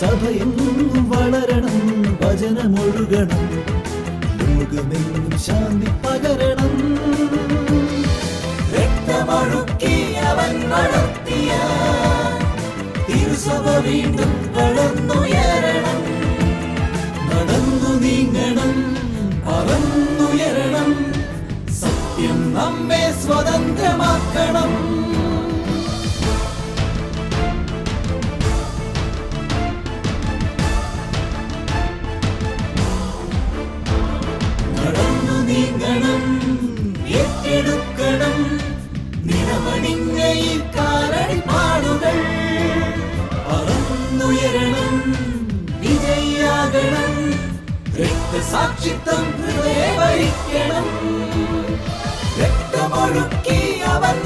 സഭയെന്നും വളരണം വചനമൊഴുകണം ലോകമെങ്ങും ശാന്തി പകരണം. രക്തമൊഴുക്കി അവൻ വളർത്തിയ തിരുസഭ വീണ്ടും വളർന്നുയരണം. നടന്നു നീങ്ങണം പറന്നുയരണം. സത്യം നമ്മെ സ്വതന്ത്രമാക്കണം.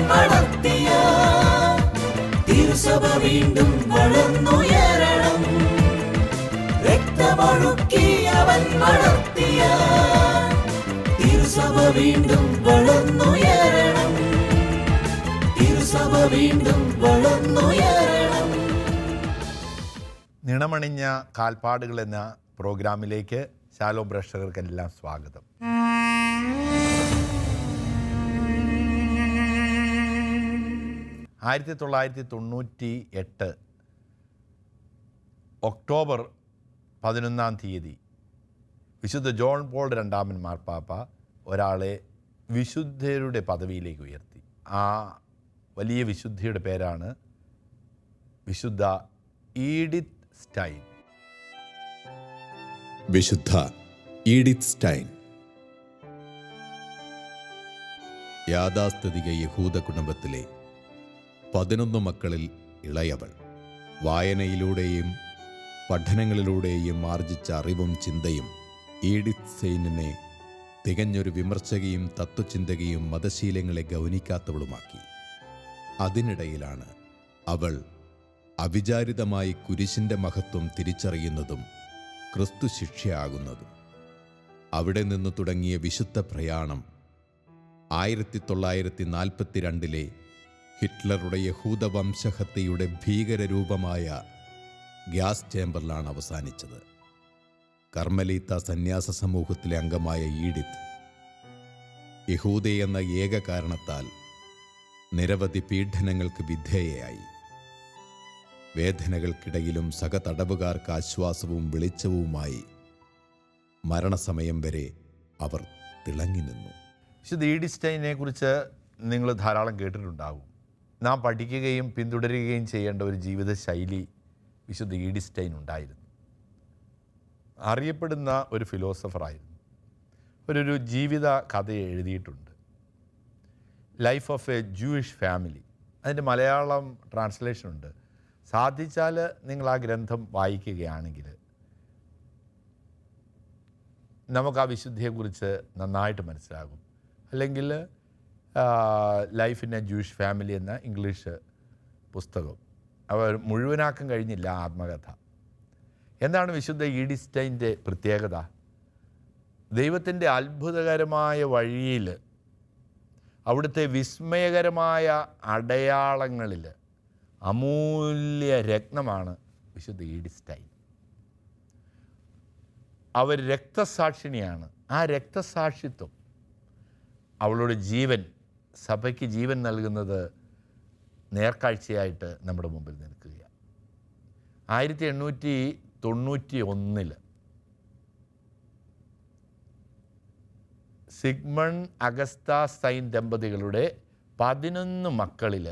വളർത്തിയ തിരുസഭ വീണ്ടും വീണ്ടും വളർന്നുയരണം. വീണ്ടും നിണമണിഞ്ഞ കാൽപ്പാടുകൾ എന്ന പ്രോഗ്രാമിലേക്ക് ശാലോ പ്രേക്ഷകർക്കെല്ലാം സ്വാഗതം. ആയിരത്തി തൊള്ളായിരത്തി തൊണ്ണൂറ്റി എട്ട് ഒക്ടോബർ പതിനൊന്നാം തീയതി വിശുദ്ധ ജോൺ പോൾ രണ്ടാമൻ മാർപ്പാപ്പ ഒരാളെ വിശുദ്ധരുടെ പദവിയിലേക്ക് ഉയർത്തി. ആ വലിയ വിശുദ്ധിയുടെ പേരാണ് വിശുദ്ധ ഈഡിത്ത് സ്റ്റൈൻ. വിശുദ്ധ ഈഡിത്ത് സ്റ്റൈൻ. യാഥാസ്ഥിതിക യഹൂദ കുടുംബത്തിലെ പതിനൊന്ന് മക്കളിൽ ഇളയവൾ. വായനയിലൂടെയും പഠനങ്ങളിലൂടെയും ആർജിച്ച അറിവും ചിന്തയും ഈഡിത്ത് സെയിനിനെ തികഞ്ഞൊരു വിമർശകയും തത്വചിന്തകയും മതശീലങ്ങളെ ഗൗനിക്കാത്തവളുമാക്കി. അതിനിടയിലാണ് അവൾ അവിചാരിതമായി കുരിശിന്റെ മഹത്വം തിരിച്ചറിയുന്നതും ക്രിസ്തു ശിക്ഷയാകുന്നതും. അവിടെ നിന്ന് തുടങ്ങിയ വിശുദ്ധ പ്രയാണം ആയിരത്തി തൊള്ളായിരത്തി നാൽപ്പത്തിരണ്ടിലെ ഹിറ്റ്ലറുടെ യഹൂദവംശഹത്യയുടെ ഭീകരരൂപമായ ഗ്യാസ് ചേംബറിലാണ് അവസാനിച്ചത്. കർമ്മലീത്ത സന്യാസ സമൂഹത്തിലെ അംഗമായ ഈഡിത്ത് യഹൂദ എന്ന ഏക കാരണത്താൽ നിരവധി പീഡനങ്ങൾക്ക് വിധേയയായി. വേദനകൾക്കിടയിലും സഹതടവുകാർക്ക് ആശ്വാസവും വെളിച്ചവുമായി മരണസമയം വരെ അവർ തിളങ്ങി നിന്നു. വിശുദ്ധ ഈഡിസ്റ്റൈനെ കുറിച്ച് നിങ്ങൾ ധാരാളം കേട്ടിട്ടുണ്ടാകും. നാം പഠിക്കുകയും പിന്തുടരുകയും ചെയ്യേണ്ട ഒരു ജീവിതശൈലി വിശുദ്ധ ഈഡിസ്റ്റൈൻ ഉണ്ടായിരുന്നു. അറിയപ്പെടുന്ന ഒരു ഫിലോസഫറായിരുന്നു. ഒരു ജീവിത കഥ എഴുതിയിട്ടുണ്ട്. Life of a Jewish family അതിന്റെ മലയാളം ട്രാൻസ്ലേഷൻ ഉണ്ട്. സാധിച്ചാൽ നിങ്ങൾ ആ ഗ്രന്ഥം വായിക്കുകയാണെങ്കിൽ നമുക്ക് ആ വിശുദ്ധിയെക്കുറിച്ച് നന്നായിട്ട് മനസ്സിലാകും. അല്ലെങ്കിൽ life in a Jewish family എന്ന ഇംഗ്ലീഷ് പുസ്തകം. അവർ മുഴുവനാക്കം കഴിഞ്ഞില്ല ആത്മകഥ. എന്താണ് വിശുദ്ധ ഈഡിസ്റ്റൈന്റെ പ്രത്യേകത? ദൈവത്തിന്റെ അത്ഭുതകരമായ വഴിയിൽ അവിടുത്തെ വിസ്മയകരമായ അടയാളങ്ങളിൽ അമൂല്യ രത്നമാണ് വിശുദ്ധ ഈഡിസ്റ്റൈൻ അവർ രക്തസാക്ഷിണിയാണ് ആ രക്തസാക്ഷിത്വം അവളുടെ ജീവൻ സഭയ്ക്ക് ജീവൻ നൽകുന്നത് നേർക്കാഴ്ചയായിട്ട് നമ്മുടെ മുമ്പിൽ നിൽക്കുകയാണ്. ആയിരത്തി എണ്ണൂറ്റി തൊണ്ണൂറ്റി ഒന്നിൽ സിഗ്മൺ അഗസ്ത സൈൻ ദമ്പതികളുടെ പതിനൊന്ന് മക്കളിൽ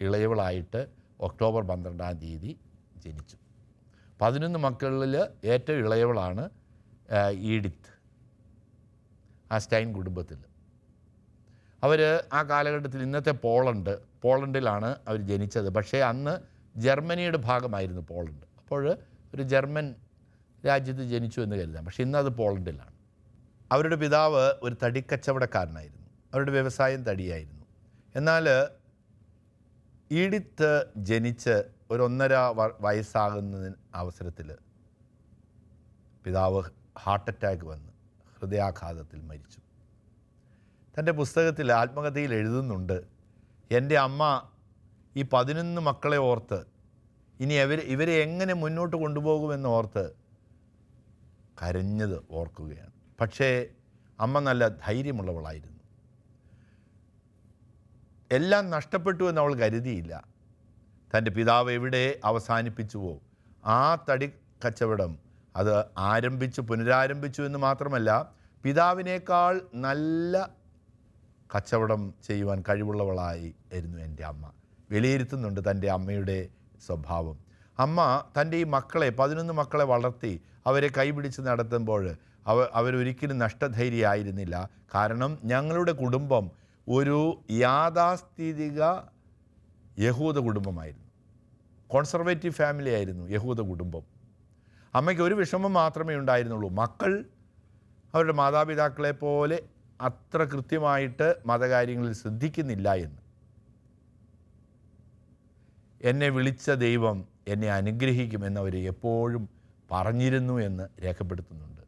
ഇളയവളായിട്ട് ഒക്ടോബർ പന്ത്രണ്ടാം തീയതി ജനിച്ചു. പതിനൊന്ന് മക്കളിൽ ഏറ്റവും ഇളയവളാണ് ഈഡിത്ത്. ആ സ്റ്റൈൻ കുടുംബത്തിൽ. അവർ ആ കാലഘട്ടത്തിൽ ഇന്നത്തെ പോളണ്ട് പോളണ്ടിലാണ് അവർ ജനിച്ചത്. പക്ഷേ അന്ന് ജർമ്മനിയുടെ ഭാഗമായിരുന്നു പോളണ്ട്. അപ്പോൾ ഒരു ജർമ്മൻ രാജ്യത്ത് ജനിച്ചു എന്ന് കരുതാം. പക്ഷേ ഇന്നത് പോളണ്ടിലാണ്. അവരുടെ പിതാവ് ഒരു തടിക്കച്ചവടക്കാരനായിരുന്നു. അവരുടെ വ്യവസായം തടിയായിരുന്നു. എന്നാൽ ഈഡിത്ത് ജനിച്ച് ഒരു ഒന്നര വ- വയസ്സാകുന്ന അവസരത്തിൽ പിതാവ് ഹാർട്ട് അറ്റാക്ക് വന്ന് ഹൃദയാഘാതത്തിൽ മരിച്ചു. തന്റെ പുസ്തകത്തിൽ ആത്മകഥയിൽ എഴുതുന്നുണ്ട് എന്റെ അമ്മ ഈ പതിനൊന്ന് മക്കളെ ഓർത്ത് ഇനി അവർ ഇവരെ എങ്ങനെ മുന്നോട്ട് കൊണ്ടുപോകുമെന്ന് ഓർത്ത് കരഞ്ഞത് ഓർക്കുകയാണ്. പക്ഷേ അമ്മ നല്ല ധൈര്യമുള്ളവളായിരുന്നു. എല്ലാം നഷ്ടപ്പെട്ടു എന്ന് അവൾ കരുതിയില്ല. തന്റെ പിതാവ് എവിടെ അവസാനിപ്പിച്ചുവോ ആ തടി കച്ചവടം അത് ആരംഭിച്ചു പുനരാരംഭിച്ചു എന്ന് മാത്രമല്ല പിതാവിനേക്കാൾ നല്ല കച്ചവടം ചെയ്യുവാൻ കഴിവുള്ളവളായി ആയിരുന്നു എന്റെ അമ്മ. വിലയിരുത്തുന്നുണ്ട് തന്റെ അമ്മയുടെ സ്വഭാവം. അമ്മ തന്റെ ഈ മക്കളെ പതിനൊന്ന് മക്കളെ വളർത്തി അവരെ കൈപിടിച്ച് നടത്തുമ്പോൾ അവ അവരൊരിക്കലും നഷ്ടധൈര്യമായിരുന്നില്ല കാരണം ഞങ്ങളുടെ കുടുംബം ഒരു യാഥാസ്ഥിതിക യഹൂദ കുടുംബമായിരുന്നു. കോൺസർവേറ്റീവ് ഫാമിലി ആയിരുന്നു യഹൂദ കുടുംബം. അമ്മയ്ക്ക് ഒരു വിഷമം മാത്രമേ ഉണ്ടായിരുന്നുള്ളൂ. മക്കൾ അവരുടെ മാതാപിതാക്കളെ പോലെ അത്ര കൃത്യമായിട്ട് മതകാര്യങ്ങളിൽ ശ്രദ്ധിക്കുന്നില്ല എന്ന്. എന്നെ വിളിച്ച ദൈവം എന്നെ അനുഗ്രഹിക്കുമെന്ന് അവർ എപ്പോഴും പറഞ്ഞിരുന്നു എന്ന് രേഖപ്പെടുത്തുന്നുണ്ട്.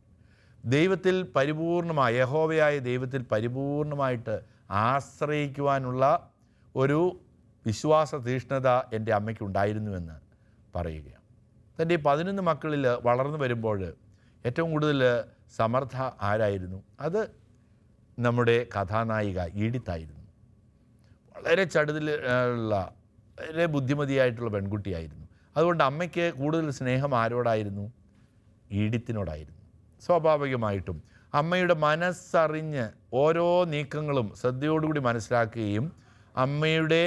ദൈവത്തിൽ പരിപൂർണമായ യഹോവയായ ദൈവത്തിൽ പരിപൂർണമായിട്ട് ആശ്രയിക്കുവാനുള്ള ഒരു വിശ്വാസ തീഷ്ണത എന്റെ അമ്മയ്ക്കുണ്ടായിരുന്നുവെന്ന് പറയുകയാണ്. തന്റെ പതിനൊന്ന് മക്കളിൽ വളർന്നു വരുമ്പോൾ ഏറ്റവും കൂടുതൽ സമർത്ഥ ആരായിരുന്നു? അത് നമ്മുടെ കഥാനായിക ഈഡിത്തായിരുന്നു വളരെ ചടുതിൽ ഉള്ള വളരെ ബുദ്ധിമതിയായിട്ടുള്ള പെൺകുട്ടിയായിരുന്നു. അതുകൊണ്ട് അമ്മയ്ക്ക് കൂടുതൽ സ്നേഹം ആരോടായിരുന്നു? ഈഡിത്തിനോടായിരുന്നു. സ്വാഭാവികമായിട്ടും അമ്മയുടെ മനസ്സറിഞ്ഞ് ഓരോ നീക്കങ്ങളും ശ്രദ്ധയോടുകൂടി മനസ്സിലാക്കുകയും അമ്മയുടെ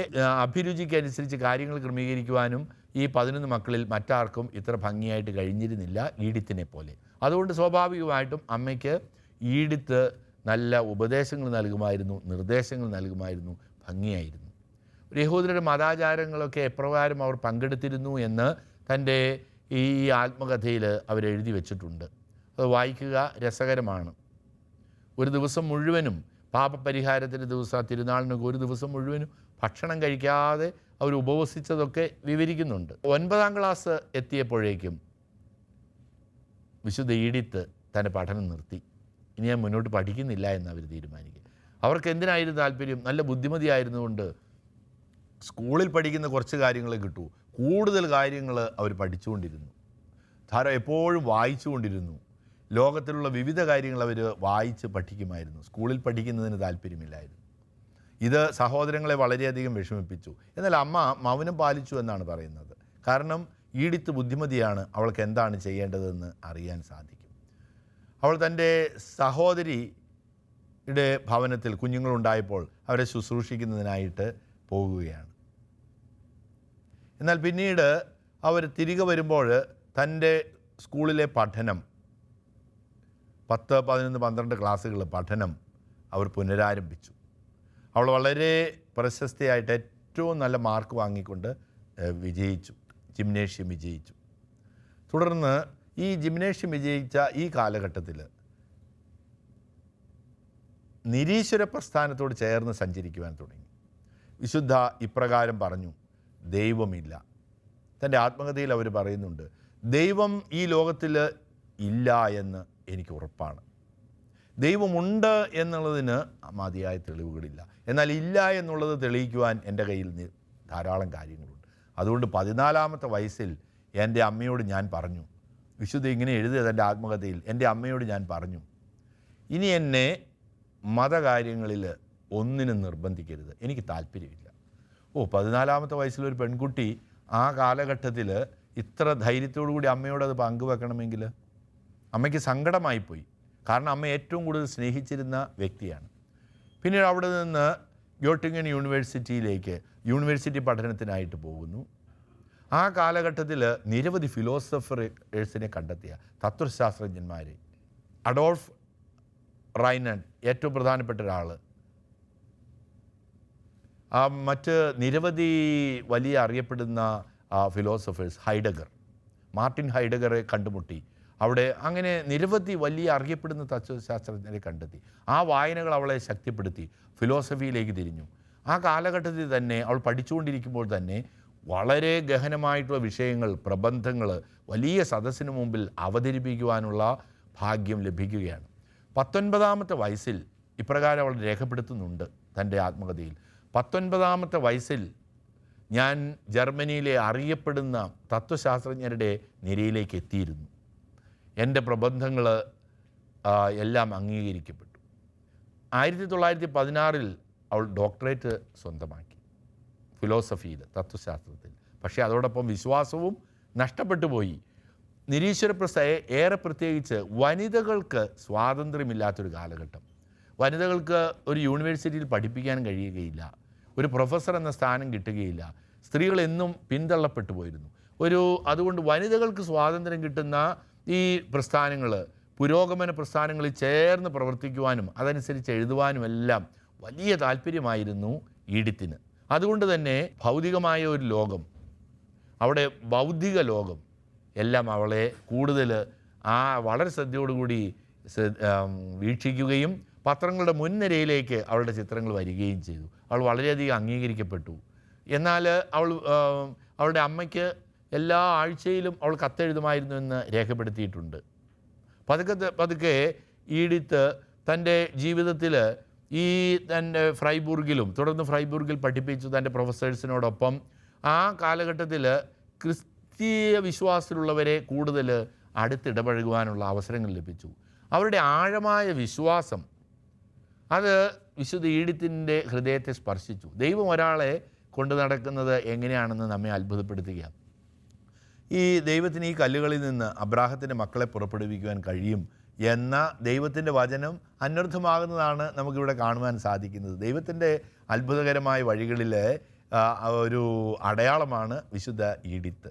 അഭിരുചിക്കനുസരിച്ച് കാര്യങ്ങൾ ക്രമീകരിക്കുവാനും ഈ പതിനൊന്ന് മക്കളിൽ മറ്റാർക്കും ഇത്ര ഭംഗിയായിട്ട് കഴിഞ്ഞിരുന്നില്ല ഈഡിത്തിനെ പോലെ. അതുകൊണ്ട് സ്വാഭാവികമായിട്ടും അമ്മയ്ക്ക് ഈഡിത്ത് നല്ല ഉപദേശങ്ങൾ നൽകുമായിരുന്നു നിർദ്ദേശങ്ങൾ നൽകുമായിരുന്നു ഭംഗിയായിരുന്നു. യഹൂദരുടെ മതാചാരങ്ങളൊക്കെ എപ്രകാരം അവർ പങ്കെടുത്തിരുന്നു എന്ന് തന്റെ ഈ ആത്മകഥയിൽ അവരെഴുതി വെച്ചിട്ടുണ്ട്. അത് വായിക്കുക രസകരമാണ്. ഒരു ദിവസം മുഴുവനും പാപപരിഹാരത്തിന്റെ ദിവസം തിരുനാളിനൊക്കെ ഒരു ദിവസം മുഴുവനും ഭക്ഷണം കഴിക്കാതെ അവർ ഉപവസിച്ചതൊക്കെ വിവരിക്കുന്നുണ്ട്. ഒൻപതാം ക്ലാസ് എത്തിയപ്പോഴേക്കും വിശുദ്ധ ഈടിത്ത് തന്റെ പഠനം നിർത്തി. ഇനി ഞാൻ മുന്നോട്ട് പഠിക്കുന്നില്ല എന്ന് അവർ തീരുമാനിക്കുക. അവർക്ക് എന്തിനായിരുന്നു താല്പര്യം? നല്ല ബുദ്ധിമതിയായിരുന്നുകൊണ്ട് സ്കൂളിൽ പഠിക്കുന്ന കുറച്ച് കാര്യങ്ങൾ കിട്ടൂ. കൂടുതൽ കാര്യങ്ങൾ അവർ പഠിച്ചുകൊണ്ടിരുന്നു. ധാരാളം എപ്പോഴും വായിച്ചുകൊണ്ടിരുന്നു. ലോകത്തിലുള്ള വിവിധ കാര്യങ്ങൾ അവർ വായിച്ച് പഠിക്കുമായിരുന്നു. സ്കൂളിൽ പഠിക്കുന്നതിന് താല്പര്യമില്ലായിരുന്നു. ഇത് സഹോദരങ്ങളെ വളരെയധികം വിഷമിപ്പിച്ചു. എന്നാൽ അമ്മ മൗനം പാലിച്ചു എന്നാണ് പറയുന്നത്. കാരണം ഈടിത്ത് ബുദ്ധിമതിയാണ് അവൾക്ക് എന്താണ് ചെയ്യേണ്ടതെന്ന് അറിയാൻ സാധിക്കും. അവൾ തന്റെ സഹോദരിയുടെ ഭവനത്തിൽ കുഞ്ഞുങ്ങളുണ്ടായപ്പോൾ അവരെ ശുശ്രൂഷിക്കുന്നതിനായിട്ട് പോകുകയാണ്. എന്നാൽ പിന്നീട് അവർ തിരികെ വരുമ്പോൾ തന്റെ സ്കൂളിലെ പഠനം പത്ത് പതിനൊന്ന് പന്ത്രണ്ട് ക്ലാസ്സുകൾ പഠനം അവർ പുനരാരംഭിച്ചു. അവൾ വളരെ പ്രശസ്തിയായിട്ട് ഏറ്റവും നല്ല മാർക്ക് വാങ്ങിക്കൊണ്ട് വിജയിച്ചു. ജിംനേഷ്യം വിജയിച്ചു. തുടർന്ന് ഈ ജിംനേഷ്യം വിജയിച്ച ഈ കാലഘട്ടത്തിൽ നിരീശ്വര പ്രസ്ഥാനത്തോട് ചേർന്ന് സഞ്ചരിക്കുവാൻ തുടങ്ങി. വിശുദ്ധ ഇപ്രകാരം പറഞ്ഞു ദൈവമില്ല. തന്റെ ആത്മകഥയിൽ അവർ പറയുന്നുണ്ട് ദൈവം ഈ ലോകത്തിൽ ഇല്ല എന്ന് എനിക്ക് ഉറപ്പാണ്. ദൈവമുണ്ട് എന്നുള്ളതിന് മതിയായ തെളിവുകളില്ല. എന്നാൽ ഇല്ല എന്നുള്ളത് തെളിയിക്കുവാൻ എന്റെ കയ്യിൽ ധാരാളം കാര്യങ്ങളുണ്ട്. അതുകൊണ്ട് പതിനാലാമത്തെ വയസ്സിൽ എന്റെ അമ്മയോട് ഞാൻ പറഞ്ഞു. വിശുദ്ധ ഇങ്ങനെ എഴുതിയത് എന്റെ ആത്മകഥയിൽ. എന്റെ അമ്മയോട് ഞാൻ പറഞ്ഞു ഇനി എന്നെ മതകാര്യങ്ങളിൽ ഒന്നിനും നിർബന്ധിക്കരുത്. എനിക്ക് താല്പര്യമില്ല. ഓ പതിനാലാമത്തെ വയസ്സിലൊരു പെൺകുട്ടി ആ കാലഘട്ടത്തിൽ ഇത്ര ധൈര്യത്തോടു കൂടി അമ്മയോട് അത് പങ്കുവെക്കണമെങ്കിൽ അമ്മയ്ക്ക് സങ്കടമായിപ്പോയി. കാരണം അമ്മ ഏറ്റവും കൂടുതൽ സ്നേഹിച്ചിരുന്ന വ്യക്തിയാണ്. പിന്നീട് അവിടെ നിന്ന് ഗ്യോട്ടിങ്ങൻ യൂണിവേഴ്സിറ്റിയിലേക്ക് യൂണിവേഴ്സിറ്റി പഠനത്തിനായിട്ട് പോകുന്നു. ആ കാലഘട്ടത്തിൽ നിരവധി ഫിലോസഫേഴ്സിനെ കണ്ടെത്തിയ തത്വശാസ്ത്രജ്ഞന്മാർ അഡോൾഫ് റൈനൻ ഏറ്റവും പ്രധാനപ്പെട്ട ഒരാൾ മറ്റ് നിരവധി വലിയ അറിയപ്പെടുന്ന ഫിലോസഫേഴ്സ് ഹൈഡഗർ. മാർട്ടിൻ ഹൈഡഗറെ കണ്ടുമുട്ടി. അവിടെ അങ്ങനെ നിരവധി വലിയ അറിയപ്പെടുന്ന തത്വശാസ്ത്രജ്ഞരെ കണ്ടെത്തി. ആ വായനകൾ അവളെ ശക്തിപ്പെടുത്തി. ഫിലോസഫിയിലേക്ക് തിരിഞ്ഞു. ആ കാലഘട്ടത്തിൽ തന്നെ അവൾ പഠിച്ചുകൊണ്ടിരിക്കുമ്പോൾ തന്നെ വളരെ ഗഹനമായിട്ടുള്ള വിഷയങ്ങൾ പ്രബന്ധങ്ങൾ വലിയ സദസ്സിന് മുമ്പിൽ അവതരിപ്പിക്കുവാനുള്ള ഭാഗ്യം ലഭിക്കുകയാണ്. പത്തൊൻപതാമത്തെ വയസ്സിൽ ഇപ്രകാരം അവൾ രേഖപ്പെടുത്തുന്നുണ്ട് തന്റെ ആത്മകഥയിൽ. പത്തൊൻപതാമത്തെ വയസ്സിൽ ഞാൻ ജർമ്മനിയിലെ അറിയപ്പെടുന്ന തത്വശാസ്ത്രജ്ഞരുടെ നിരയിലേക്ക് എത്തിയിരുന്നു. എന്റെ പ്രബന്ധങ്ങൾ എല്ലാം അംഗീകരിക്കപ്പെട്ടു. ആയിരത്തി തൊള്ളായിരത്തി പതിനാറിൽ അവൾ ഡോക്ടറേറ്റ് സ്വന്തമാക്കി. ഫിലോസഫിയിൽ തത്വശാസ്ത്രത്തിൽ. പക്ഷേ അതോടൊപ്പം വിശ്വാസവും നഷ്ടപ്പെട്ടു പോയി. നിരീശ്വര പ്രസയെ ഏറെ പ്രത്യേകിച്ച് വനിതകൾക്ക് സ്വാതന്ത്ര്യമില്ലാത്തൊരു കാലഘട്ടം. വനിതകൾക്ക് ഒരു യൂണിവേഴ്സിറ്റിയിൽ പഠിപ്പിക്കാൻ കഴിയുകയില്ല. ഒരു പ്രൊഫസർ എന്ന സ്ഥാനം കിട്ടുകയില്ല. സ്ത്രീകളെന്നും പിന്തള്ളപ്പെട്ടു പോയിരുന്നു. ഒരു അതുകൊണ്ട് വനിതകൾക്ക് സ്വാതന്ത്ര്യം കിട്ടുന്ന ഈ പ്രസ്ഥാനങ്ങൾ പുരോഗമന പ്രസ്ഥാനങ്ങളിൽ ചേർന്ന് പ്രവർത്തിക്കുവാനും അതനുസരിച്ച് എഴുതുവാനും എല്ലാം വലിയ താല്പര്യമായിരുന്നു ഈഡിത്തിന്. അതുകൊണ്ട് തന്നെ ഭൗതികമായ ഒരു ലോകം അവിടെ ബൗദ്ധിക ലോകം എല്ലാം അവളെ കൂടുതൽ ആ വളരെ ശ്രദ്ധയോടുകൂടി ശ്ര- വീക്ഷിക്കുകയും പത്രങ്ങളുടെ മുൻനിരയിലേക്ക് അവളുടെ ചിത്രങ്ങൾ വരികയും ചെയ്തു. അവൾ വളരെയധികം അംഗീകരിക്കപ്പെട്ടു. എന്നാൽ അവൾ അവളുടെ അമ്മയ്ക്ക് എല്ലാ ആഴ്ചയിലും അവൾ കത്തെഴുതുമായിരുന്നു എന്ന് രേഖപ്പെടുത്തിയിട്ടുണ്ട്. പതുക്കെ പതുക്കെ ഈഡിത്ത് തന്റെ ജീവിതത്തിൽ ഈ തന്റെ ഫ്രൈബൂർഗിലും തുടർന്ന് ഫ്രൈബൂർഗിൽ പഠിപ്പിച്ചു തന്റെ പ്രൊഫസേഴ്സിനോടൊപ്പം ആ കാലഘട്ടത്തിൽ ക്രിസ്തീയ വിശ്വാസത്തിലുള്ളവരെ കൂടുതൽ അടുത്തിടപഴകുവാനുള്ള അവസരങ്ങൾ ലഭിച്ചു. അവരുടെ ആഴമായ വിശ്വാസം അത് വിശുദ്ധ ഈഡിത്തിന്റെ ഹൃദയത്തെ സ്പർശിച്ചു. ദൈവം ഒരാളെ കൊണ്ടു നടക്കുന്നത് എങ്ങനെയാണെന്ന് നമ്മെ അത്ഭുതപ്പെടുത്തുകയാണ്. ഈ ദൈവത്തിന് ഈ കല്ലുകളിൽ നിന്ന് അബ്രാഹത്തിന്റെ മക്കളെ പുറപ്പെടുവിക്കുവാൻ കഴിയും എന്ന ദൈവത്തിന്റെ വചനം അനർത്ഥമാകുന്നതാണ് നമുക്കിവിടെ കാണുവാൻ സാധിക്കുന്നത്. ദൈവത്തിന്റെ അത്ഭുതകരമായ വഴികളിലെ ഒരു അടയാളമാണ് വിശുദ്ധ ഈഡിത്ത്.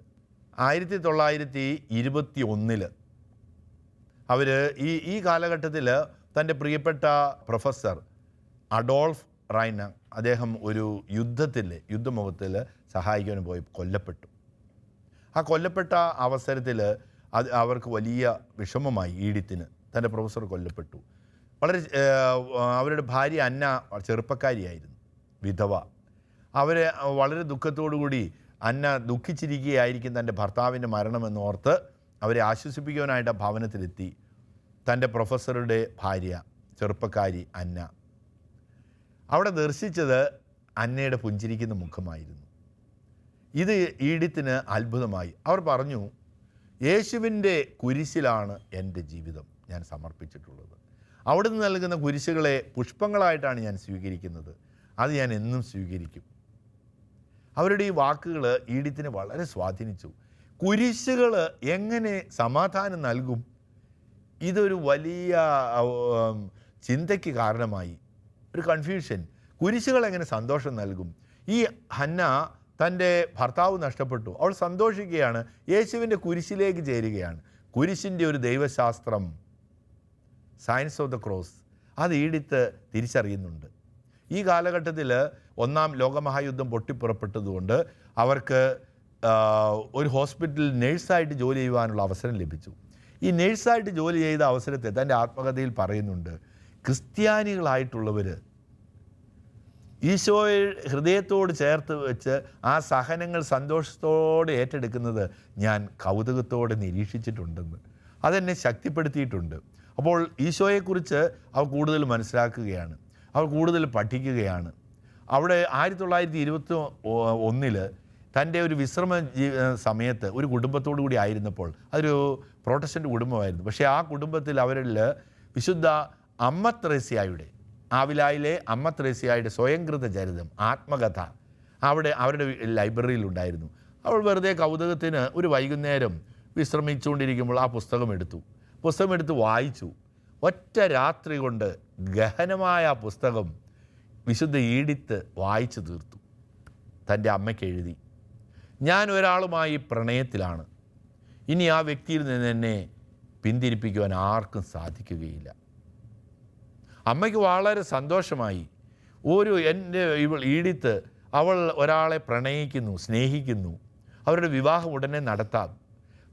ആയിരത്തി തൊള്ളായിരത്തി ഇരുപത്തി ഒന്നിൽ അവർ ഈ ഈ കാലഘട്ടത്തിൽ തന്റെ പ്രിയപ്പെട്ട പ്രൊഫസർ അഡോൾഫ് റൈന അദ്ദേഹം ഒരു യുദ്ധത്തിൽ യുദ്ധമുഖത്തിൽ സഹായിക്കാൻ പോയി കൊല്ലപ്പെട്ടു. ആ കൊല്ലപ്പെട്ട അവസരത്തിൽ അത് അവർക്ക് വലിയ വിഷമമായി ഈഡിത്തിന്. തന്റെ പ്രൊഫസർ കൊല്ലപ്പെട്ടു. വളരെ അവരുടെ ഭാര്യ അന്ന ചെറുപ്പക്കാരിയായിരുന്നു വിധവ. അവരെ വളരെ കൂടി അന്ന ദുഃഖിച്ചിരിക്കുകയായിരിക്കും തന്റെ ഭർത്താവിന്റെ മരണമെന്നോർത്ത് അവരെ ആശ്വസിപ്പിക്കുവാനായിട്ട് ആ ഭവനത്തിലെത്തി. തന്റെ പ്രൊഫസറുടെ ഭാര്യ ചെറുപ്പക്കാരി അന്ന. അവിടെ ദർശിച്ചത് അന്നയുടെ പുഞ്ചിരിക്കുന്ന മുഖമായിരുന്നു. ഇത് ഈഡിത്തിന് അത്ഭുതമായി. അവർ പറഞ്ഞു യേശുവിന്റെ കുരിശിലാണ് എന്റെ ജീവിതം ഞാൻ സമർപ്പിച്ചിട്ടുള്ളത്. അവിടുന്ന് നൽകുന്ന കുരിശുകളെ പുഷ്പങ്ങളായിട്ടാണ് ഞാൻ സ്വീകരിക്കുന്നത്. അത് ഞാൻ എന്നും സ്വീകരിക്കും. അവരുടെ ഈ വാക്കുകൾ ഈഡിത്തിന് വളരെ സ്വാധീനിച്ചു. കുരിശുകൾ എങ്ങനെ സമാധാനം നൽകും? ഇതൊരു വലിയ ചിന്തയ്ക്ക് കാരണമായി. ഒരു കൺഫ്യൂഷൻ കുരിശുകൾ എങ്ങനെ സന്തോഷം നൽകും? ഈ ഹന്ന തന്റെ ഭർത്താവ് നഷ്ടപ്പെട്ടു. അവൾ സന്തോഷിക്കുകയാണ്. യേശുവിന്റെ കുരിശിലേക്ക് ചേരുകയാണ്. കുരിശിന്റെ ഒരു ദൈവശാസ്ത്രം സയൻസ് ഓഫ് ദ ക്രോസ് അത് ഈടിത്ത് തിരിച്ചറിയുന്നുണ്ട്. ഈ കാലഘട്ടത്തിൽ ഒന്നാം ലോകമഹായുദ്ധം പൊട്ടിപ്പുറപ്പെട്ടതുകൊണ്ട് അവർക്ക് ഒരു ഹോസ്പിറ്റലിൽ നേഴ്സായിട്ട് ജോലി ചെയ്യുവാനുള്ള അവസരം ലഭിച്ചു. ഈ നേഴ്സായിട്ട് ജോലി ചെയ്ത അവസരത്തെ തന്റെ ആത്മകഥയിൽ പറയുന്നുണ്ട്. ക്രിസ്ത്യാനികളായിട്ടുള്ളവർ ഈശോയെ ഹൃദയത്തോട് ചേർത്ത് വെച്ച് ആ സഹനങ്ങൾ സന്തോഷത്തോടെ ഏറ്റെടുക്കുന്നത് ഞാൻ കൗതുകത്തോടെ നിരീക്ഷിച്ചിട്ടുണ്ടെന്ന്. അതെന്നെ ശക്തിപ്പെടുത്തിയിട്ടുണ്ട്. അപ്പോൾ ഈശോയെക്കുറിച്ച് അവ കൂടുതൽ മനസ്സിലാക്കുകയാണ്. അവ കൂടുതൽ പഠിക്കുകയാണ്. അവിടെ ആയിരത്തി തൊള്ളായിരത്തി ഇരുപത്തി ഒന്നിൽ തന്റെ ഒരു വിശ്രമ സമയത്ത് ഒരു കുടുംബത്തോടു കൂടി ആയിരുന്നപ്പോൾ അതൊരു പ്രൊട്ടസ്റ്റന്റ് കുടുംബമായിരുന്നു. പക്ഷേ ആ കുടുംബത്തിൽ അവരിൽ വിശുദ്ധ അമ്മ ത്രേസ്യായുടെ ആവിലായിലെ അമ്മ ത്രേസ്യായുടെ സ്വയംകൃത ചരിതം ആത്മകഥ അവിടെ അവരുടെ ലൈബ്രറിയിലുണ്ടായിരുന്നു. അവൾ വെറുതെ കൗതുകത്തിന് ഒരു വൈകുന്നേരം വിശ്രമിച്ചുകൊണ്ടിരിക്കുമ്പോൾ ആ പുസ്തകം എടുത്തു. പുസ്തകം എടുത്ത് വായിച്ചു. ഒറ്റ രാത്രി കൊണ്ട് ഗഹനമായ ആ പുസ്തകം വിശുദ്ധ ഈടിത്ത് വായിച്ചു തീർത്തു. തന്റെ അമ്മയ്ക്ക് എഴുതി. ഞാൻ ഒരാളുമായി പ്രണയത്തിലാണ്. ഇനി ആ വ്യക്തിയിൽ നിന്ന് എന്നെ പിന്തിരിപ്പിക്കുവാൻ ആർക്കും സാധിക്കുകയില്ല. അമ്മയ്ക്ക് വളരെ സന്തോഷമായി. ഒരു എന്റെ ഇവൾ ഈടിത്ത് അവൾ ഒരാളെ പ്രണയിക്കുന്നു സ്നേഹിക്കുന്നു. അവരുടെ വിവാഹം ഉടനെ നടത്താം.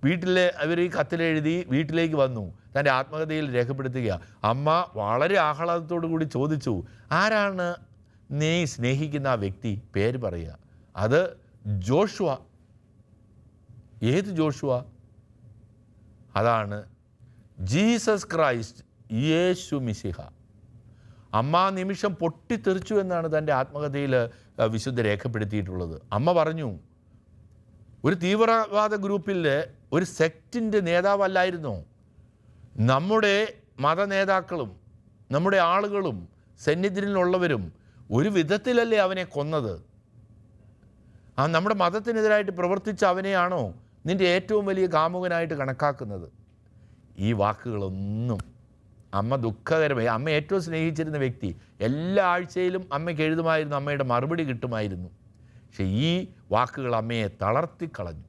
വീട്ടിലെ അവർ ഈ കത്തിലെഴുതി വീട്ടിലേക്ക് വന്നു. തന്റെ ആത്മകഥയിൽ രേഖപ്പെടുത്തുക. അമ്മ വളരെ ആഹ്ലാദത്തോടു കൂടി ചോദിച്ചു ആരാണ് നീ സ്നേഹിക്കുന്ന ആ വ്യക്തി? പേര് പറയുക. അത് ജോഷുവ. ഏത് ജോഷുവ? അതാണ് ജീസസ് ക്രൈസ്റ്റ് യേശു മിശിഹ. അമ്മ ആ നിമിഷം പൊട്ടിത്തെറിച്ചു എന്നാണ് തന്റെ ആത്മകഥയിൽ വിശുദ്ധ രേഖപ്പെടുത്തിയിട്ടുള്ളത്. അമ്മ പറഞ്ഞു ഒരു തീവ്രവാദ ഗ്രൂപ്പിൽ ഒരു സെക്റ്റിന്റെ നേതാവല്ലായിരുന്നു. നമ്മുടെ മത നേതാക്കളും നമ്മുടെ ആളുകളും സന്നിധിയിലുള്ളവരും ഒരു വിധത്തിലല്ലേ അവനെ കൊന്നത്? ആ നമ്മുടെ മതത്തിനെതിരായിട്ട് പ്രവർത്തിച്ച അവനെയാണോ നിന്റെ ഏറ്റവും വലിയ കാമുകനായിട്ട് കണക്കാക്കുന്നത്? ഈ വാക്കുകളൊന്നും അമ്മ ദുഃഖകരമായി അമ്മ ഏറ്റവും സ്നേഹിച്ചിരുന്ന വ്യക്തി എല്ലാ ആഴ്ചയിലും അമ്മയ്ക്ക് എഴുതുമായിരുന്നു അമ്മയുടെ മറുപടി കിട്ടുമായിരുന്നു. പക്ഷെ ഈ വാക്കുകൾ അമ്മയെ തളർത്തിക്കളഞ്ഞു.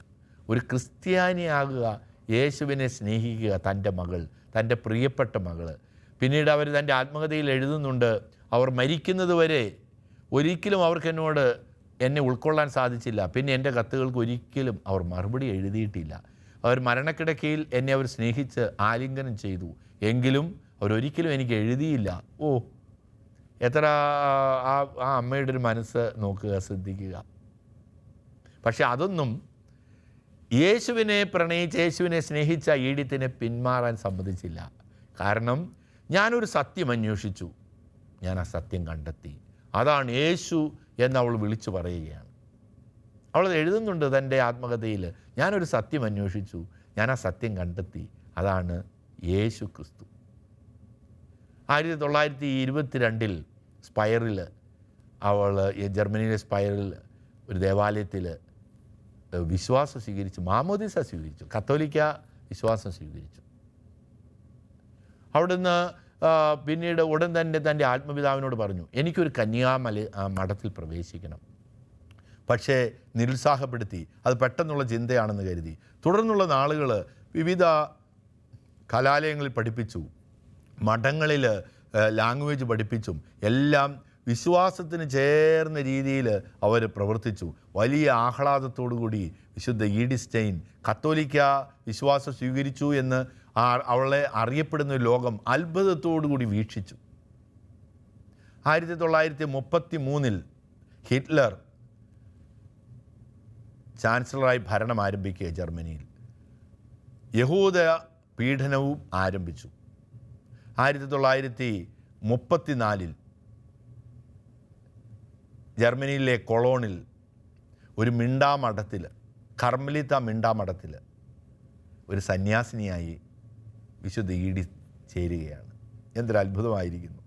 ഒരു ക്രിസ്ത്യാനിയാകുക യേശുവിനെ സ്നേഹിക്കുക തന്റെ മകൾ തന്റെ പ്രിയപ്പെട്ട മകൾ പിന്നീട് അവർ തന്റെ ആത്മകഥയിൽ എഴുതുന്നുണ്ട് അവർ മരിക്കുന്നത് വരെ ഒരിക്കലും അവർക്ക് എന്നോട് എന്നെ ഉൾക്കൊള്ളാൻ സാധിച്ചില്ല. പിന്നെ എന്റെ കത്തുകൾക്ക് ഒരിക്കലും അവർ മറുപടി എഴുതിയിട്ടില്ല. അവർ മരണക്കിടക്കയിൽ എന്നെ അവർ സ്നേഹിച്ച് ആലിംഗനം ചെയ്തു. എങ്കിലും അവരൊരിക്കലും എനിക്ക് എഴുതിയില്ല. ഓ എത്ര ആ ആ അമ്മയുടെ ഒരു മനസ്സ് നോക്കുക ശ്രദ്ധിക്കുക. പക്ഷെ അതൊന്നും യേശുവിനെ പ്രണയിച്ച് യേശുവിനെ സ്നേഹിച്ച ഈഡിത്തിനെ പിന്മാറാൻ സമ്മതിച്ചില്ല. കാരണം ഞാനൊരു സത്യം അന്വേഷിച്ചു. ഞാൻ ആ സത്യം കണ്ടെത്തി. അതാണ് യേശു എന്ന് അവൾ വിളിച്ചു പറയുകയാണ്. അവൾ എഴുതുന്നുണ്ട് തന്റെ ആത്മകഥയിൽ. ഞാനൊരു സത്യം അന്വേഷിച്ചു. ഞാൻ ആ സത്യം കണ്ടെത്തി. അതാണ് യേശു ക്രിസ്തു. ആയിരത്തി തൊള്ളായിരത്തി ഇരുപത്തിരണ്ടിൽ സ്പയറിൽ അവൾ ജർമ്മനിയിലെ സ്പയറിൽ ഒരു ദേവാലയത്തിൽ വിശ്വാസം സ്വീകരിച്ചു മാമോദിസ സ്വീകരിച്ചു കത്തോലിക്ക വിശ്വാസം സ്വീകരിച്ചു. അവിടുന്ന് പിന്നീട് ഉടൻ തന്നെ തന്റെ ആത്മപിതാവിനോട് പറഞ്ഞു എനിക്കൊരു കന്യാമല മഠത്തിൽ പ്രവേശിക്കണം. പക്ഷേ നിരുത്സാഹപ്പെടുത്തി അത് പെട്ടെന്നുള്ള ചിന്തയാണെന്ന് കരുതി. തുടർന്നുള്ള നാളുകൾ വിവിധ കലാലയങ്ങളിൽ പഠിപ്പിച്ചു. മഠങ്ങളിൽ ലാംഗ്വേജ് പഠിപ്പിച്ചും എല്ലാം വിശ്വാസത്തിന് ചേർന്ന രീതിയിൽ അവർ പ്രവർത്തിച്ചു. വലിയ ആഹ്ലാദത്തോടു കൂടി വിശുദ്ധ ഈഡിസ്റ്റൈൻ കത്തോലിക്ക വിശ്വാസം സ്വീകരിച്ചു എന്ന് അവളെ അറിയപ്പെടുന്ന ലോകം അത്ഭുതത്തോടു കൂടി വീക്ഷിച്ചു. ആയിരത്തി തൊള്ളായിരത്തി മുപ്പത്തി മൂന്നിൽ ഹിറ്റ്ലർ ചാൻസലറായി ഭരണം ആരംഭിക്കുക ജർമ്മനിയിൽ. യഹൂദ പീഡനവും ആരംഭിച്ചു. ആയിരത്തി തൊള്ളായിരത്തി മുപ്പത്തിനാലിൽ ജർമ്മനിയിലെ കൊളോണിൽ ഒരു മിണ്ടാമഠത്തിൽ കർമ്മലിത്ത മിണ്ടാമഠത്തിൽ ഒരു സന്യാസിനിയായി വിശുദ്ധ ഈടി ചേരുകയാണ്. എന്തൊരു അത്ഭുതമായിരിക്കുന്നു.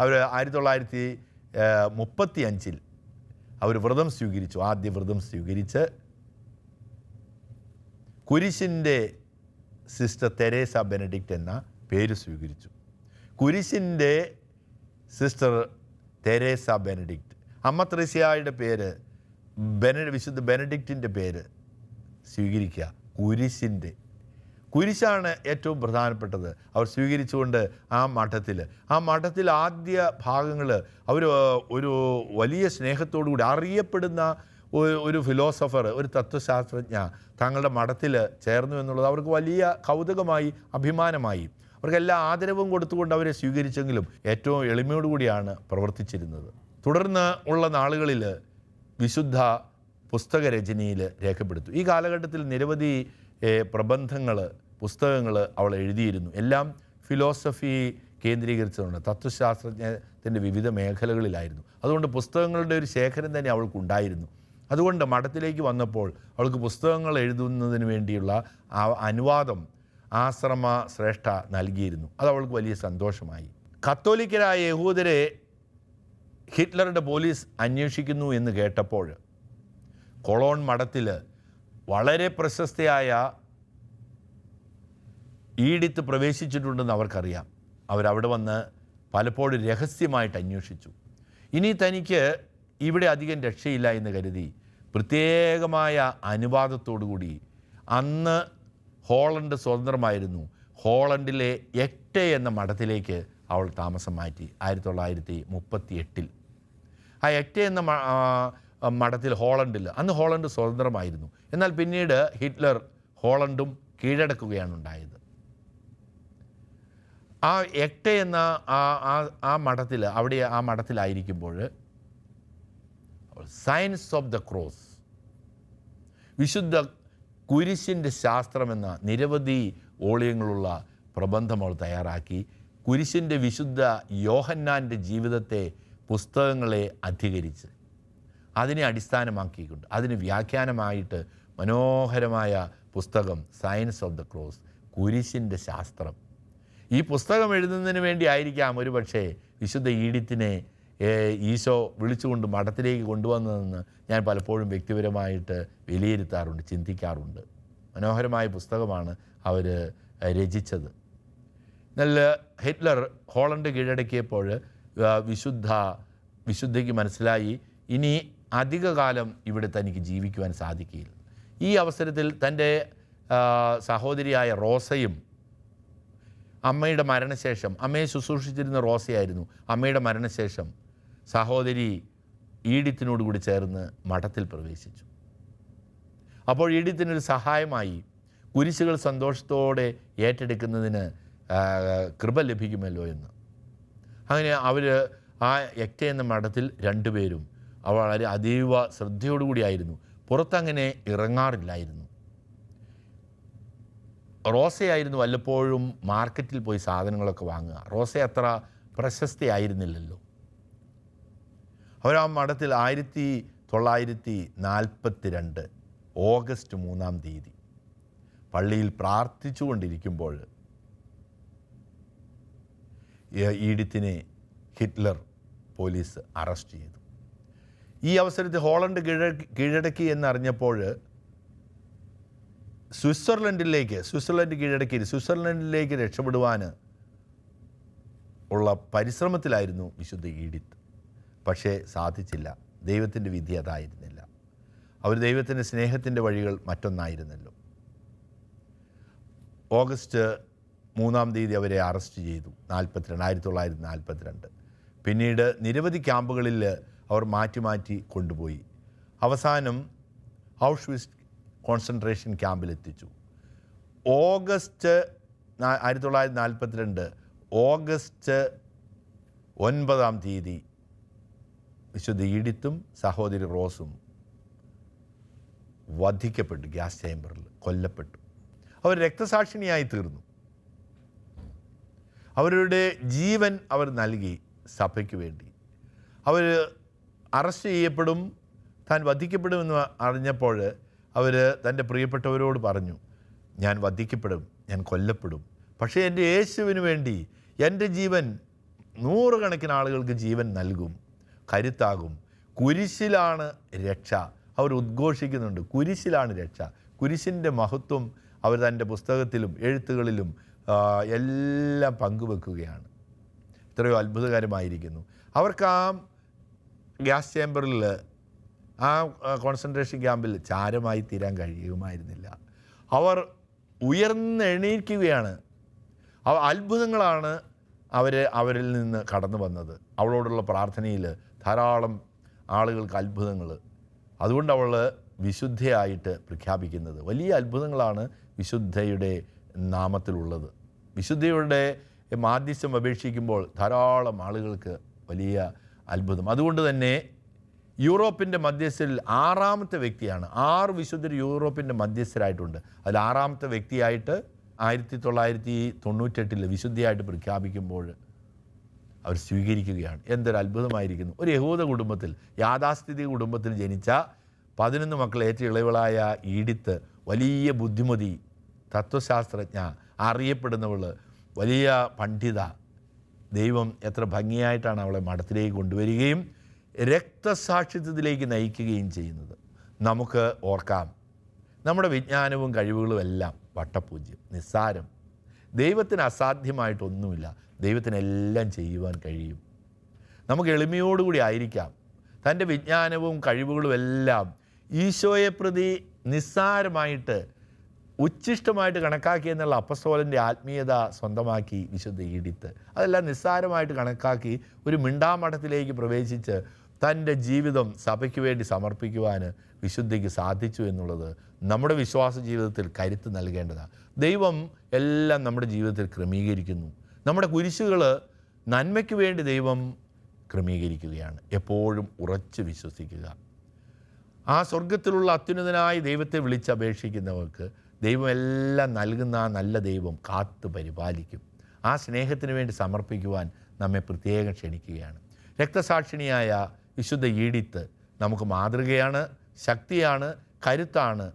അവർ ആയിരത്തി തൊള്ളായിരത്തി മുപ്പത്തി അഞ്ചിൽ അവർ വ്രതം സ്വീകരിച്ചു. ആദ്യ വ്രതം സ്വീകരിച്ച് കുരിശിന്റെ സിസ്റ്റർ തെരേസ ബെനഡിക്റ്റ് എന്ന പേര് സ്വീകരിച്ചു. കുരിശിന്റെ സിസ്റ്റർ തെരേസ ബെനഡിക്റ്റ്. അമ്മ ത്രിസിയായുടെ പേര് ബെന വിശുദ്ധ ബെനഡിക്റ്റിന്റെ പേര് സ്വീകരിക്കുക. കുരിശിന്റെ. കുരിശാണ് ഏറ്റവും പ്രധാനപ്പെട്ടത്. അവർ സ്വീകരിച്ചുകൊണ്ട് ആ മഠത്തിൽ. ആ മഠത്തിൽ ആദ്യ ഭാഗങ്ങൾ അവർ ഒരു വലിയ സ്നേഹത്തോടു കൂടി അറിയപ്പെടുന്ന ഒരു ഫിലോസഫർ ഒരു തത്വശാസ്ത്രജ്ഞ തങ്ങളുടെ മഠത്തിൽ ചേർന്നു എന്നുള്ളത് അവർക്ക് വലിയ കൗതുകമായി അഭിമാനമായി. അവർക്ക് എല്ലാ ആദരവും കൊടുത്തുകൊണ്ട് അവരെ സ്വീകരിച്ചെങ്കിലും ഏറ്റവും എളിമയോടുകൂടിയാണ് പ്രവർത്തിച്ചിരുന്നത്. തുടർന്ന് ഉള്ള നാളുകളിൽ വിശുദ്ധ പുസ്തക രചനയിൽ രേഖപ്പെടുത്തു. ഈ കാലഘട്ടത്തിൽ നിരവധി പ്രബന്ധങ്ങൾ പുസ്തകങ്ങൾ അവൾ എഴുതിയിരുന്നു. എല്ലാം ഫിലോസഫി കേന്ദ്രീകരിച്ചതുകൊണ്ട് തത്വശാസ്ത്രജ്ഞത്തിന്റെ വിവിധ മേഖലകളിലായിരുന്നു. അതുകൊണ്ട് പുസ്തകങ്ങളുടെ ഒരു ശേഖരം തന്നെ അവൾക്കുണ്ടായിരുന്നു. അതുകൊണ്ട് മഠത്തിലേക്ക് വന്നപ്പോൾ അവൾക്ക് പുസ്തകങ്ങൾ എഴുതുന്നതിന് വേണ്ടിയുള്ള അനുവാദം ആശ്രമ ശ്രേഷ്ഠ നൽകിയിരുന്നു. അത് അവൾക്ക് വലിയ സന്തോഷമായി. കത്തോലിക്കരായ യഹൂദരെ ഹിറ്റ്ലറുടെ പോലീസ് അന്വേഷിക്കുന്നു എന്ന് കേട്ടപ്പോൾ കൊളോൺ മഠത്തിൽ വളരെ പ്രശസ്തയായ ഈടിത്ത് പ്രവേശിച്ചിട്ടുണ്ടെന്ന് അവർക്കറിയാം. അവരവിടെ വന്ന് പലപ്പോഴും രഹസ്യമായിട്ട് അന്വേഷിച്ചു. ഇനി തനിക്ക് ഇവിടെ അധികം രക്ഷയില്ല എന്ന് കരുതി പ്രത്യേകമായ അനുവാദത്തോടുകൂടി അന്ന് ഹോളണ്ട് സ്വതന്ത്രമായിരുന്നു. ഹോളണ്ടിലെ എക്ടെ എന്ന മഠത്തിലേക്ക് അവൾ താമസം മാറ്റി ആയിരത്തി തൊള്ളായിരത്തി മുപ്പത്തി എട്ടിൽ ആ എക്ടെ എന്ന മഠത്തിൽ ഹോളണ്ടിൽ അന്ന് ഹോളണ്ട് സ്വതന്ത്രമായിരുന്നു. എന്നാൽ പിന്നീട് ഹിറ്റ്ലർ ഹോളണ്ടും കീഴടക്കുകയാണ് ഉണ്ടായത് ആ എക്ടെ എന്ന ആ ആ ആ മഠത്തിൽ അവിടെ ആ മഠത്തിലായിരിക്കുമ്പോൾ സയൻസ് ഓഫ് ദ ക്രോസ് വിശുദ്ധ കുരിശിന്റെ ശാസ്ത്രമെന്ന നിരവധി ഓളിയങ്ങളുള്ള പ്രബന്ധം അവൾ തയ്യാറാക്കി. കുരിശിന്റെ വിശുദ്ധ യോഹന്നാന്റെ ജീവിതത്തെ പുസ്തകങ്ങളെ അധികരിച്ച് അതിനെ അടിസ്ഥാനമാക്കിയിട്ടുണ്ട് അതിന് വ്യാഖ്യാനമായിട്ട് മനോഹരമായ പുസ്തകം സയൻസ് ഓഫ് ദ ക്രോസ് കുരിശിന്റെ ശാസ്ത്രം. ഈ പുസ്തകം എഴുതുന്നതിന് വേണ്ടി ആയിരിക്കാം ഒരു പക്ഷേ വിശുദ്ധ ഈഡിത്തിനെ ഈശോ വിളിച്ചുകൊണ്ട് മഠത്തിലേക്ക് കൊണ്ടുവന്നതെന്ന് ഞാൻ പലപ്പോഴും വ്യക്തിപരമായിട്ട് വിലയിരുത്താറുണ്ട് ചിന്തിക്കാറുണ്ട്. മനോഹരമായ പുസ്തകമാണ് അവർ രചിച്ചത്. നല്ല ഹിറ്റ്ലർ ഹോളണ്ട് കീഴടക്കിയപ്പോൾ വിശുദ്ധ വിശുദ്ധയ്ക്ക് മനസ്സിലായി ഇനി അധികകാലം ഇവിടെ തനിക്ക് ജീവിക്കുവാൻ സാധിക്കില്ല ഈ അവസരത്തിൽ തന്റെ സഹോദരിയായ റോസയും അമ്മയുടെ മരണശേഷം അമ്മയെ ശുശ്രൂഷിച്ചിരുന്ന റോസയായിരുന്നു അമ്മയുടെ മരണശേഷം സഹോദരി ഈഡിത്തിനോടുകൂടി ചേർന്ന് മഠത്തിൽ പ്രവേശിച്ചു. അപ്പോൾ ഈഡിത്തിനൊരു സഹായമായി കുരിശുകൾ സന്തോഷത്തോടെ ഏറ്റെടുക്കുന്നതിന് കൃപ ലഭിക്കുമല്ലോ എന്ന്. അങ്ങനെ അവർ ആ യക്റ്റ എന്ന മഠത്തിൽ രണ്ടുപേരും അവ വളരെ അതീവ ശ്രദ്ധയോടുകൂടിയായിരുന്നു പുറത്തങ്ങനെ ഇറങ്ങാറില്ലായിരുന്നു. റോസയായിരുന്നു വല്ലപ്പോഴും മാർക്കറ്റിൽ പോയി സാധനങ്ങളൊക്കെ വാങ്ങുക. റോസ അത്ര പ്രശസ്തിയായിരുന്നില്ലല്ലോ. അവർ ആ മഠത്തിൽ ആയിരത്തി തൊള്ളായിരത്തി നാൽപ്പത്തി രണ്ട് ഓഗസ്റ്റ് മൂന്നാം തീയതി പള്ളിയിൽ പ്രാർത്ഥിച്ചു കൊണ്ടിരിക്കുമ്പോൾ ഈഡിത്തിനെ ഹിറ്റ്ലർ പോലീസ് അറസ്റ്റ് ചെയ്തു. ഈ അവസരത്തിൽ ഹോളണ്ട് കീഴ കീഴടക്കി എന്നറിഞ്ഞപ്പോൾ സ്വിറ്റ്സർലൻഡിലേക്ക് സ്വിറ്റ്സർലൻഡ് കീഴടക്കി സ്വിറ്റ്സർലൻഡിലേക്ക് രക്ഷപ്പെടുവാൻ ഉള്ള പരിശ്രമത്തിലായിരുന്നു വിശുദ്ധ ഈഡിത്ത്. പക്ഷേ സാധിച്ചില്ല. ദൈവത്തിന്റെ വിധി അതായിരുന്നില്ല. അവർ ദൈവത്തിന്റെ സ്നേഹത്തിന്റെ വഴികൾ മറ്റൊന്നായിരുന്നല്ലോ. ഓഗസ്റ്റ് മൂന്നാം തീയതി അവരെ അറസ്റ്റ് ചെയ്തു. നാൽപ്പത്തിരണ്ട് ആയിരത്തി തൊള്ളായിരത്തി നാൽപ്പത്തിരണ്ട് പിന്നീട് നിരവധി ക്യാമ്പുകളിൽ അവർ മാറ്റി മാറ്റി കൊണ്ടുപോയി. അവസാനം ഔഷ്വിസ് കോൺസെൻട്രേഷൻ ക്യാമ്പിലെത്തിച്ചു. ഓഗസ്റ്റ് ആയിരത്തി തൊള്ളായിരത്തി നാൽപ്പത്തിരണ്ട് ഓഗസ്റ്റ് ഒൻപതാം തീയതി വിശുദ്ധ ഈഡിത്തും സഹോദരി റോസും വധിക്കപ്പെട്ടു ഗ്യാസ് ചേംബറിൽ കൊല്ലപ്പെട്ടു. അവർ രക്തസാക്ഷിണിയായി തീർന്നു. അവരുടെ ജീവൻ അവർ നൽകി സഭയ്ക്ക് വേണ്ടി. അവർ അറസ്റ്റ് ചെയ്യപ്പെടും താൻ വധിക്കപ്പെടുമെന്ന് അറിഞ്ഞപ്പോൾ അവർ തന്റെ പ്രിയപ്പെട്ടവരോട് പറഞ്ഞു ഞാൻ വധിക്കപ്പെടും ഞാൻ കൊല്ലപ്പെടും. പക്ഷേ എന്റെ യേശുവിന് വേണ്ടി എന്റെ ജീവൻ നൂറുകണക്കിന് ആളുകൾക്ക് ജീവൻ നൽകും. കരുത്താകും. കുരിശിലാണ് രക്ഷ. അവർ ഉദ്ഘോഷിക്കുന്നുണ്ട്. കുരിശിലാണ് രക്ഷ. കുരിശിന്റെ മഹത്വം അവർ തന്റെ പുസ്തകത്തിലും എഴുത്തുകളിലും എല്ലാം പങ്കുവെക്കുകയാണ്. എത്രയോ അത്ഭുതകരമായിരിക്കുന്നു. അവർക്ക് ആ ഗ്യാസ് ചേമ്പറിൽ ആ കോൺസെൻട്രേഷൻ ക്യാമ്പിൽ ചാരമായി തീരാൻ കഴിയുമായിരുന്നില്ല. അവർ ഉയർന്നെണീക്കുകയാണ്. അത്ഭുതങ്ങളാണ് അവർ അവരിൽ നിന്ന് കടന്നു വന്നത് അവളോടുള്ള പ്രാർത്ഥനയിൽ ധാരാളം ആളുകൾക്ക് അത്ഭുതങ്ങൾ. അതുകൊണ്ട് അവൾ വിശുദ്ധയായിട്ട് പ്രഖ്യാപിക്കുന്നത്. വലിയ അത്ഭുതങ്ങളാണ് വിശുദ്ധയുടെ നാമത്തിലുള്ളത്. വിശുദ്ധയുടെ മാധ്യസ്ഥം അപേക്ഷിക്കുമ്പോൾ ധാരാളം ആളുകൾക്ക് വലിയ അത്ഭുതം. അതുകൊണ്ട് തന്നെ യൂറോപ്പിന്റെ മധ്യസ്ഥരിൽ ആറാമത്തെ വ്യക്തിയാണ്. ആറ് വിശുദ്ധർ യൂറോപ്പിന്റെ മധ്യസ്ഥരായിട്ടുണ്ട്. അതിൽ ആറാമത്തെ വ്യക്തിയായിട്ട് ആയിരത്തി തൊള്ളായിരത്തി തൊണ്ണൂറ്റെട്ടിൽ വിശുദ്ധിയായിട്ട് പ്രഖ്യാപിക്കുമ്പോൾ അവർ സ്വീകരിക്കുകയാണ്. എന്തൊരു അത്ഭുതമായിരിക്കുന്നു. ഒരു യഹൂദ കുടുംബത്തിൽ യാഥാസ്ഥിതിക കുടുംബത്തിൽ ജനിച്ച പതിനൊന്ന് മക്കൾ ഏറ്റവും ഇളവളായ ഈഡിത്ത് വലിയ ബുദ്ധിമതി തത്വശാസ്ത്രജ്ഞ അറിയപ്പെടുന്നവൾ വലിയ പണ്ഡിത ദൈവം എത്ര ഭംഗിയായിട്ടാണ് അവളെ മഠത്തിലേക്ക് കൊണ്ടുവരികയും രക്തസാക്ഷിത്വത്തിലേക്ക് നയിക്കുകയും ചെയ്യുന്നത്. നമുക്ക് ഓർക്കാം. നമ്മുടെ വിജ്ഞാനവും കഴിവുകളും എല്ലാം വട്ടപൂജ്യം നിസ്സാരം. ദൈവത്തിന് അസാധ്യമായിട്ടൊന്നുമില്ല. ദൈവത്തിനെല്ലാം ചെയ്യുവാൻ കഴിയും. നമുക്ക് എളിമയോടുകൂടി ആയിരിക്കാം. തന്റെ വിജ്ഞാനവും കഴിവുകളും എല്ലാം ഈശോയെ പ്രതി നിസ്സാരമായിട്ട് ഉച്ഛിഷ്ടമായിട്ട് കണക്കാക്കി എന്നുള്ള അപ്പസ്തോലന്റെ ആത്മീയത സ്വന്തമാക്കി വിശുദ്ധ ഈഡിത്ത്. അതെല്ലാം നിസ്സാരമായിട്ട് കണക്കാക്കി ഒരു മിണ്ടാമഠത്തിലേക്ക് പ്രവേശിച്ച് തന്റെ ജീവിതം സഭയ്ക്ക് വേണ്ടി സമർപ്പിക്കുവാൻ വിശുദ്ധിക്ക് സാധിച്ചു എന്നുള്ളത് നമ്മുടെ വിശ്വാസ ജീവിതത്തിൽ കരുത്ത് നൽകേണ്ടതാണ്. ദൈവം എല്ലാം നമ്മുടെ ജീവിതത്തിൽ ക്രമീകരിക്കുന്നു. നമ്മുടെ കുരിശുകൾ നന്മയ്ക്ക് വേണ്ടി ദൈവം ക്രമീകരിക്കുകയാണ്. എപ്പോഴും ഉറച്ച് വിശ്വസിക്കുക. ആ സ്വർഗത്തിലുള്ള അത്യുന്നതനായ ദൈവത്തെ വിളിച്ചപേക്ഷിക്കുന്നവർക്ക് ദൈവം എല്ലാം നൽകുന്ന ആ നല്ല ദൈവം കാത്തു പരിപാലിക്കും. ആ സ്നേഹത്തിന് വേണ്ടി സമർപ്പിക്കുവാൻ നമ്മെ പ്രത്യേകം ക്ഷണിക്കുകയാണ്. രക്തസാക്ഷിണിയായ വിശുദ്ധ ഈടിത്ത് നമുക്ക് മാതൃകയാണ് ശക്തിയാണ് കരുത്താണ്.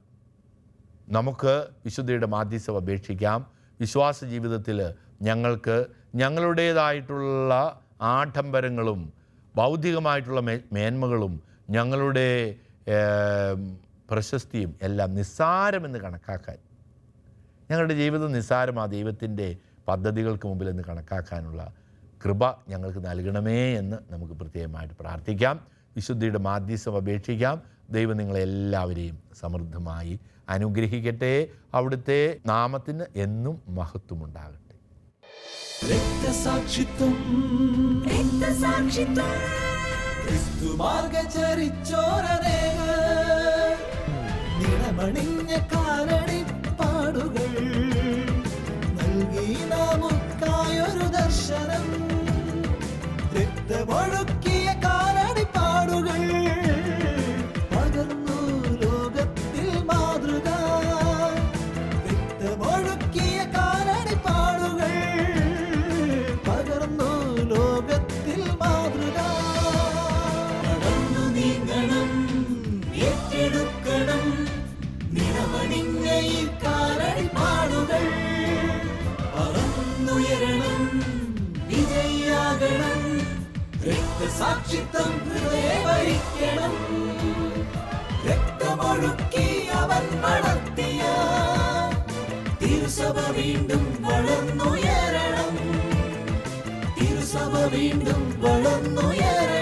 നമുക്ക് വിശുദ്ധയുടെ മാധ്യസ്ഥം അപേക്ഷിക്കാം. വിശ്വാസ ജീവിതത്തിൽ ഞങ്ങൾക്ക് ഞങ്ങളുടേതായിട്ടുള്ള ആഡംബരങ്ങളും ബൗദ്ധികമായിട്ടുള്ള മേന്മകളും ഞങ്ങളുടെ പ്രശസ്തിയും എല്ലാം നിസ്സാരമെന്ന് കണക്കാക്കാൻ. ഞങ്ങളുടെ ജീവിതം നിസ്സാരം ആ ദൈവത്തിന്റെ പദ്ധതികൾക്ക് മുമ്പിൽ എന്ന് കണക്കാക്കാനുള്ള കൃപ ഞങ്ങൾക്ക് നൽകണമേ എന്ന് നമുക്ക് പ്രത്യേകമായിട്ട് പ്രാർത്ഥിക്കാം. വിശുദ്ധിയുടെ മാധ്യസ്ഥം അപേക്ഷിക്കാം. ദൈവം നിങ്ങളെല്ലാവരെയും സമൃദ്ധമായി അനുഗ്രഹിക്കട്ടെ. അവിടുത്തെ നാമത്തിന് എന്നും മഹത്വമുണ്ടാകട്ടെ. രക്തസാക്ഷിത്വം. രക്തസാക്ഷിത്വം. കാലടി പാടുകൾ നൽകി നമുക്കായൊരു ദർശനം. രക്തമൊഴുക്കിയ രക്തസാക്ഷിത്വം ഹൃദയവരിക്കണം. രക്തമൊഴുക്കി അവൻ വളർത്തിയ തിരുസഭ വീണ്ടും വളർന്നുയരണം. തിരുസഭ വീണ്ടും വളർന്നുയരണം.